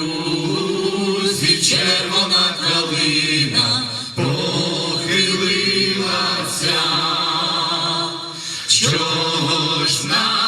лузі червона калина похилилася. Чого ж наша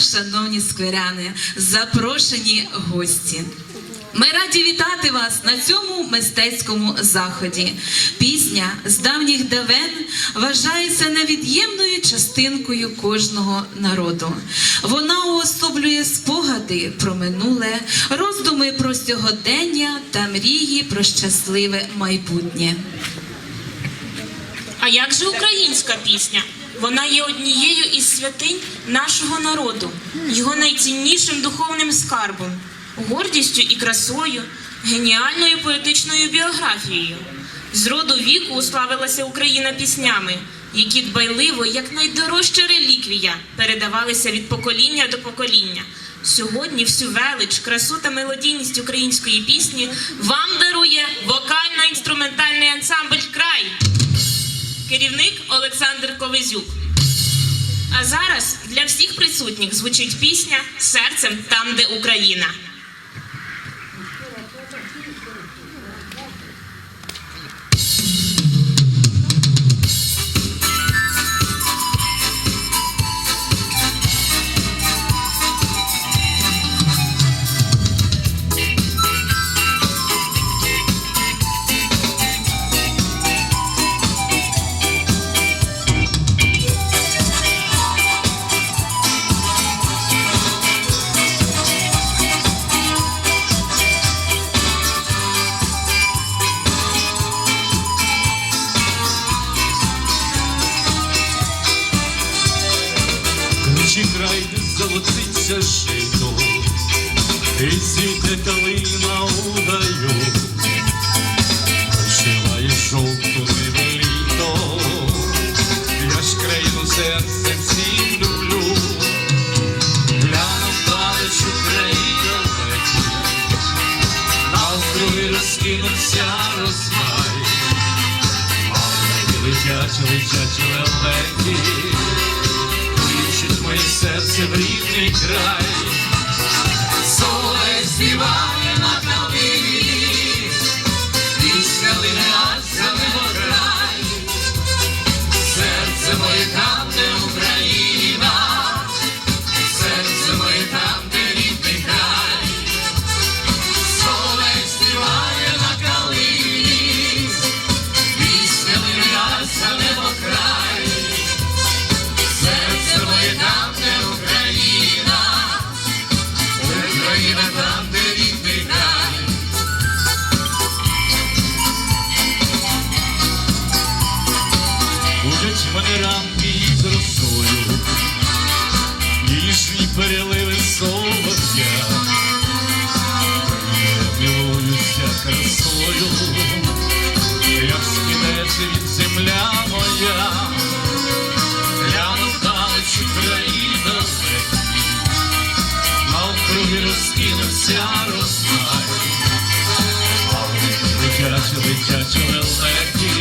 шановні скверяни, запрошені гості. Ми раді вітати вас на цьому мистецькому заході. Пісня з давніх давен вважається невід'ємною частинкою кожного народу. Вона уособлює спогади про минуле, роздуми про сьогодення та мрії про щасливе майбутнє. А як же українська пісня? Вона є однією із святинь нашого народу, його найціннішим духовним скарбом, гордістю і красою, геніальною поетичною біографією. З роду віку уславилася Україна піснями, які дбайливо, як найдорожча реліквія, передавалися від покоління до покоління. Сьогодні всю велич, красу та мелодійність української пісні вам дарує вокально-інструментальний ансамбль Край керівник Олександр Ковизюк. А зараз для всіх присутніх звучить пісня Серцем там, де Україна. Кричі край, золотиться жито, і цвіте калина удаю, Пришиває жовту літо, я ж країну серцем всім люблю, глянув далеч Україна летить, навкруги розкинувся розмай, а летять, летять лелеки, в рідний край, Летять, летять лелеки, кличуть